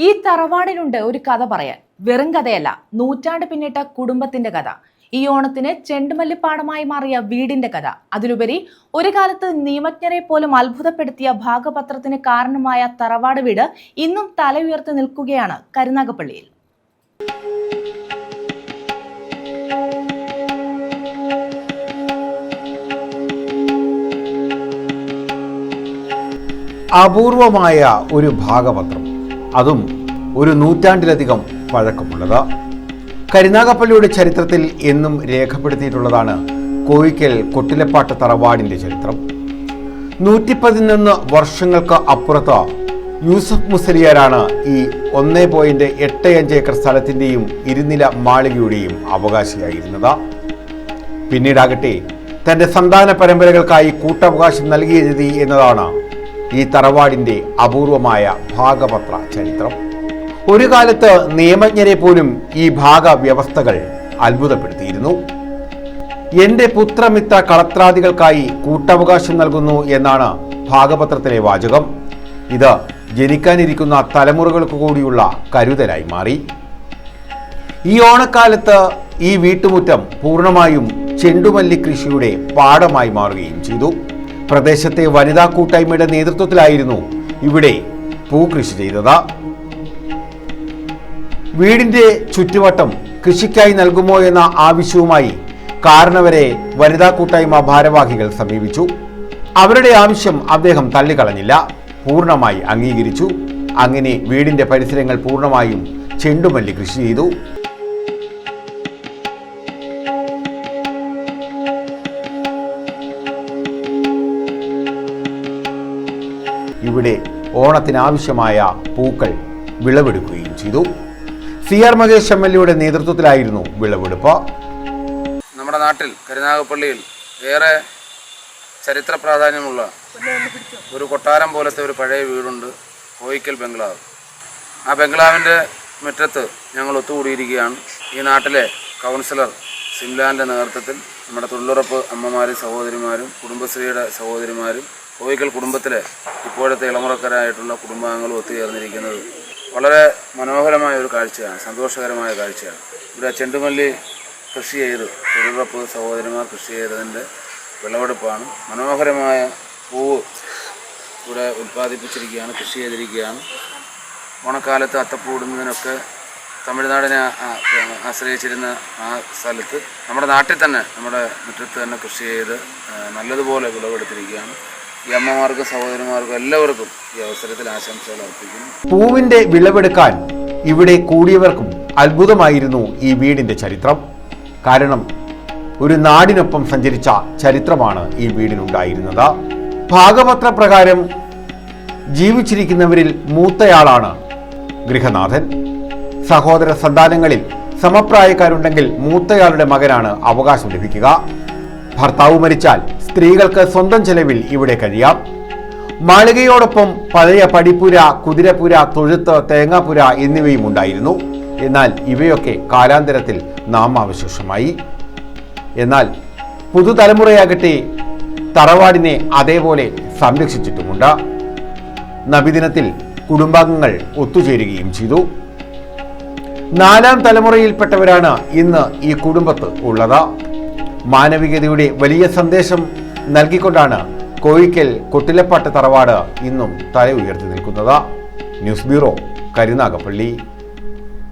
ഈ തറവാടിനുണ്ട് ഒരു കഥ പറയാൻ. വെറും കഥയല്ല നൂറ്റാണ്ട് പിന്നിട്ട കുടുംബത്തിന്റെ കഥ. ഈ ഓണത്തിന് ചെണ്ടുമല്ലിപ്പാടമായി മാറിയ വീടിന്റെ കഥ. അതിലുപരി ഒരു കാലത്ത് നിയമജ്ഞരെ പോലും അത്ഭുതപ്പെടുത്തിയ ഭാഗപത്രത്തിന് കാരണമായ തറവാട് വീട് ഇന്നും തല ഉയർത്തി നിൽക്കുകയാണ് കരുനാഗപ്പള്ളിയിൽ. അപൂർവമായ ഒരു ഭാഗപത്രം. അതും ഒരു നൂറ്റാണ്ടിലധികം പഴക്കമുള്ളത്. കരുനാഗപ്പള്ളിയുടെ ചരിത്രത്തിൽ എന്നും രേഖപ്പെടുത്തിയിട്ടുള്ളതാണ് കോയിക്കൽ കൊട്ടിലപ്പാട്ട് തറവാടിന്റെ ചരിത്രം. നൂറ്റി പതിനൊന്ന് വർഷങ്ങൾക്ക് അപ്പുറത്ത് യൂസഫ് മുസലിയാരാണ് ഈ ഒന്നേ പോയിന്റ് എട്ട് അഞ്ച് ഏക്കർ സ്ഥലത്തിന്റെയും ഇരുനില മാളികയുടെയും അവകാശിയായിരുന്നത്. പിന്നീടാകട്ടെ തന്റെ സന്താന പരമ്പരകൾക്കായി കൂട്ടവകാശം നൽകിയെഴുതി എന്നതാണ് ഈ തറവാടിന്റെ അപൂർവമായ ഭാഗപത്ര ചരിത്രം. ഒരു കാലത്ത് നിയമജ്ഞരെ പോലും ഈ ഭാഗവ്യവസ്ഥകൾ അത്ഭുതപ്പെടുത്തിയിരുന്നു. എന്റെ പുത്രമിത്ര കളത്രാദികൾക്കായി കൂട്ടവകാശം നൽകുന്നു എന്നാണ് ഭാഗപത്രത്തിലെ വാചകം. ഇത് ജനിക്കാനിരിക്കുന്ന തലമുറകൾക്ക് കൂടിയുള്ള കരുതലായി മാറി. ഈ ഓണക്കാലത്ത് ഈ വീട്ടുമുറ്റം പൂർണമായും ചെണ്ടുമല്ലി കൃഷിയുടെ പാടമായി മാറുകയും ചെയ്തു. പ്രദേശത്തെ വനിതാ കൂട്ടായ്മയുടെ നേതൃത്വത്തിലായിരുന്നു ഇവിടെ പൂകൃഷി ചെയ്തത്. വീടിന്റെ ചുറ്റുവട്ടം കൃഷിക്കായി നൽകുമോ എന്ന ആവശ്യവുമായി കാരണവരെ വനിതാ കൂട്ടായ്മ ഭാരവാഹികൾ സമീപിച്ചു. അവരുടെ ആവശ്യം അദ്ദേഹം തള്ളിക്കളഞ്ഞില്ല. പൂർണമായി അംഗീകരിച്ചു. അങ്ങനെ വീടിന്റെ പരിസരങ്ങൾ പൂർണമായും ചെണ്ടുമല്ലി കൃഷി ചെയ്തു. ഇവിടെ ഓണത്തിനാവശ്യമായ പൂക്കൾ വിളവെടുക്കുകയും ചെയ്തു. C R Mahesh M L എയുടെ നേതൃത്വത്തിലായിരുന്നു വിളവെടുപ്പ്. നമ്മുടെ നാട്ടിൽ കരുനാഗപ്പള്ളിയിൽ ഏറെ ചരിത്ര പ്രാധാന്യമുള്ള ഒരു കൊട്ടാരം പോലത്തെ ഒരു പഴയ വീടുണ്ട് കോയിക്കൽ ബംഗ്ലാവ്. ആ ബംഗ്ലാവിന്റെ മുറ്റത്ത് ഞങ്ങൾ ഒത്തുകൂടിയിരിക്കുകയാണ്. ഈ നാട്ടിലെ കൗൺസിലർ സിംലാന്റെ നേതൃത്വത്തിൽ നമ്മുടെ തൊഴിലുറപ്പ് അമ്മമാരും സഹോദരിമാരും കുടുംബശ്രീയുടെ സഹോദരിമാരും കോയിക്കൽ കുടുംബത്തിലെ ഇപ്പോഴത്തെ ഇളമുറക്കരായിട്ടുള്ള കുടുംബാംഗങ്ങളും ഒത്തുചേർന്നിരിക്കുന്നത് വളരെ മനോഹരമായ ഒരു കാഴ്ചയാണ് സന്തോഷകരമായ കാഴ്ചയാണ്. ഇവിടെ ചെണ്ടുമല്ലി കൃഷി ചെയ്ത് തൊഴിലുറപ്പ് സഹോദരന്മാർ കൃഷി ചെയ്തതിന്റെ വിളവെടുപ്പാണ്. മനോഹരമായ പൂവ് ഇവിടെ ഉൽപ്പാദിപ്പിച്ചിരിക്കുകയാണ് കൃഷി ചെയ്തിരിക്കുകയാണ്. ഓണക്കാലത്ത് അത്തപ്പൂ ഇടുന്നതിനൊക്കെ തമിഴ്നാടിനെ ആശ്രയിച്ചിരുന്ന ആ സ്ഥലത്ത് നമ്മുടെ നാട്ടിൽ തന്നെ നമ്മുടെ മുറ്റത്ത് തന്നെ കൃഷി ചെയ്ത് നല്ലതുപോലെ വിളവെടുത്തിരിക്കുകയാണ്. ഈ അമ്മമാർക്കും സഹോദരിമാർക്കും എല്ലാവർക്കും ഈ അവസരത്തിൽ ആശംസകൾ അർപ്പിക്കുന്നു. പൂവിന്റെ വിളവെടുക്കാൻ ഇവിടെ കൂടിയവർക്കും അത്ഭുതമായിരുന്നു ഈ വീടിന്റെ ചരിത്രം. കാരണം ഒരു നാടിനൊപ്പം സഞ്ചരിച്ച ചരിത്രമാണ് ഈ വീടിനുണ്ടായിരുന്നത്. ഭാഗപത്ര പ്രകാരം ജീവിച്ചിരിക്കുന്നവരിൽ മൂത്തയാളാണ് ഗൃഹനാഥൻ. സഹോദര സന്താനങ്ങളിൽ സമപ്രായക്കാരുണ്ടെങ്കിൽ മൂത്തയാളുടെ മകനാണ് അവകാശം ലഭിക്കുക. ഭർത്താവ് മരിച്ചാൽ സ്ത്രീകൾക്ക് സ്വന്തം ചെലവിൽ ഇവിടെ കഴിയാം. മാളികയോടൊപ്പം പഴയ പടിപ്പുര കുതിരപ്പുര തൊഴുത്ത് തേങ്ങാപ്പുര എന്നിവയും ഉണ്ടായിരുന്നു. എന്നാൽ ഇവയൊക്കെ കാലാന്തരത്തിൽ നാമാവശേഷമായി. എന്നാൽ പുതുതലമുറയാകട്ടെ തറവാടിനെ അതേപോലെ സംരക്ഷിച്ചിട്ടുമുണ്ട്. നബിദിനത്തിൽ കുടുംബാംഗങ്ങൾ ഒത്തുചേരുകയും ചെയ്തു. നാലാം തലമുറയിൽപ്പെട്ടവരാണ് ഇന്ന് ഈ കുടുംബത്ത് ഉള്ളത്. മാനവികതയുടെ വലിയ സന്ദേശം നൽകിക്കൊണ്ടാണ് കോഴിക്കൽ കൊട്ടിലപ്പാട്ട് തറവാട് ഇന്നും തല ഉയർത്തി നിൽക്കുന്നത്. News bureau Karunagappally.